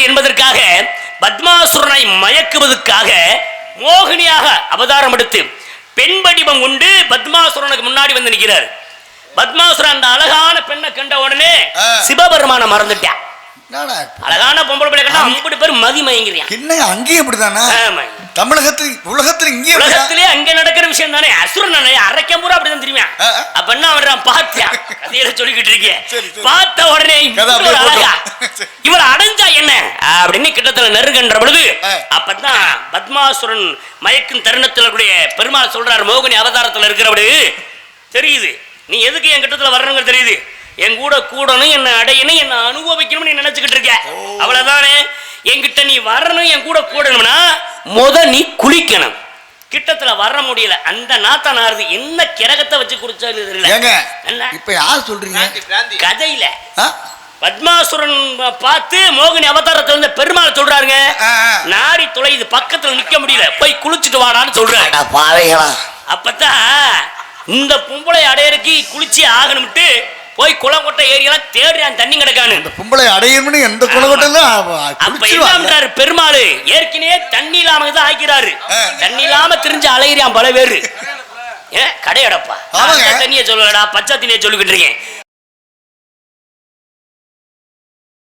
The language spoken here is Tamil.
வேண்டும் என்பதற்காக பத்மாசுரனை மயக்குவதற்காக மோகினியாக அவதாரம் எடுத்து பெண் வடிவம் கொண்டு பத்மாசுரனுக்கு முன்னாடி வந்து நிற்கிறார். பத்மாசுரன் அந்த அழகான பெண்ணை கண்ட உடனே. சிவபெருமான மறந்துட்டான். அழகான பொம்பளை பிள்ளை கண்டா அம்பது பேர் மதி மயங்கிறியான் என்னங்க அங்கேயும் இப்படிதானா? ஆமா. தமிழகத்தில் உலகத்தில் அங்க நடக்கிற விஷயம் தானே. அசுரன் அரைக்கம் பூரா அப்படிதான் தெரியுமா. அப்ப என்ன அவன் பார்த்தியா கதையில சொல்லிக்கிட்டு இருக்கேன். பார்த்த உடனே. இவர் அடைஞ்சா அப்படின்னு கிட்டத்துல நெருங்கன்ற பொழுது. அப்பதான் பத்மாசுரன் மயக்கும் தருணத்துல கூடிய பெருமாள் சொல்றாரு மோகினி அவதாரத்துல இருக்கிறபடி தெரியுது. நீ எதுக்கு என் கிட்டத்துல வர்றங்க தெரியுது. என் கூட கூடணும் என்ன அடையணும் என்ன அனுபவிக்கணும்னு நீ நினைச்சுக்கிட்டு இருக்க அவ்வளவுதானே. என்கிட்ட நீ வரணும் என் கூட கூடணும்னா முத நீ குளிக்கணும். கிட்டத்துல வர முடியல. அந்த நாத்த நாருது என்ன கிரகத்தை வச்சு குடிச்சாலும் தெரியல? இப்ப யார் சொல்றீங்க? கதையில? பத்மாசுரன் பார்த்து மோகினி அவதாரத்துல இருந்த பெருமாள் சொல்றாருங்க ஆ. நாரி தொலைது பக்கத்துல நிக்க முடியல போய் குளிச்சுட்டு வாடான்னு சொல்றாரு. அட பாவைகளா. அப்பதான் இந்த பொம்பளை அடையறக்கு குளிச்சு ஆகணும்ட்டு போய் குளம் கொட்டை ஏரியெல்லாம் தேடுறான் தண்ணி கிடக்கானு. இந்த பொம்பளை அடையணும்னு எந்த பண்றாரு பெருமாள்? ஏற்கனவே தண்ணி இல்லாம தான் ஆக்கிறாரு. தண்ணி இல்லாம திரிஞ்சு அலையிறான் பல பேரு. ஏன் கடையடப்பா. தண்ணிய சொல்லலடா பச்சை தண்ணிய சொல்லிக்கிட்டு இருக்கேன்.